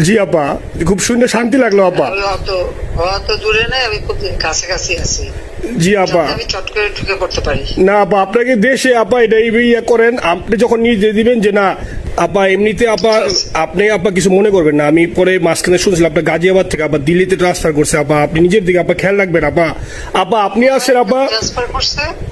জি আপা। খুব শুনে শান্তি লাগল আপা। অত অত দূরে নাই আমি খুব কাছাকাছি আছি। জি আপা। না আপা আপনাকে দেশে আপা এটা ইয়ে করেন আপনি যখন নিজে দিবেন যে না আপা এমনিতে আপা আপনি আপা কিছু মনে করবেন না। আমি পরে মাঝখানে শুনছিলাম আপনার গাজিয়াবাদ থেকে আপা দিল্লিতে ট্রান্সফার করছে আপা। আপনি নিজের দিকে আপা খেয়াল রাখবেন আপা। আপা আপনি আসেন আপা। ট্রান্সফার করছে?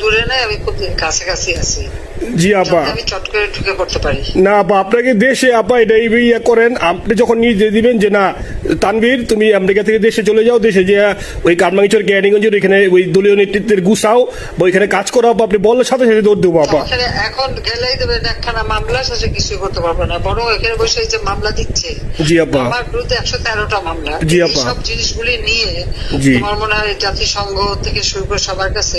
দূরে আমি খুব কাছাকাছি আছি। জি আপা। আমি চট করে ঢুকে পড়তে পারি। না আপা আপনাকে দেশে আপা এটা এই ইয়ে করেন আপনি যখন নিজে দিবেন যে না তানভীর তুমি আমেরিকা থেকে দেশে চলে যাও দেশে যে ওই কারমাঙ্গিচর ক্যানিগঞ্জের এখানে ওই দলীয় নেতৃত্বের গুছাও বা ওইখানে কাজ করো আপা আপনি বললে সাথে সাথে দৌড় দেবো আপা। এখন গেলেই দেবেন একখানা মামলা শেষে কিছু করতে পারবে না। বরং এখানে বসে এই যে মামলা দিচ্ছে জি আপা। আমার বিরুদ্ধে একশো তেরোটা মামলা। জি আপা। সব জিনিসগুলি নিয়ে জি। তোমার মনে হয় জাতিসংঘ থেকে শুরু করে সবার কাছে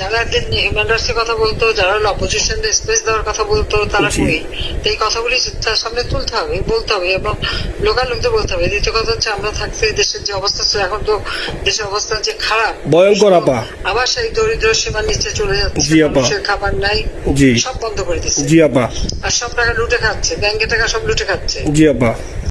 যারা একদিন হিউম্যান কথা বলতো যারা অপোজিশন স্পেস দেওয়ার কথা বলতো তারা কই? তো এই কথাগুলি তার সামনে তুলতে হবে বলতে হবে এবং লোকাল লোকদের বলতে হবে। দ্বিতীয় কথা হচ্ছে আমরা থাকতে দেশের যে অবস্থা ছিল এখন তো দেশের অবস্থা যে খারাপ ভয়ঙ্কর আপা। আবার সেই দরিদ্র সীমার নিচে চলে যাচ্ছে মানুষের খাবার নাই সব বন্ধ করে দিচ্ছে। জি আপা। আর সব টাকা লুটে খাচ্ছে ব্যাংকে টাকা সব লুটে খাচ্ছে। জি আপা।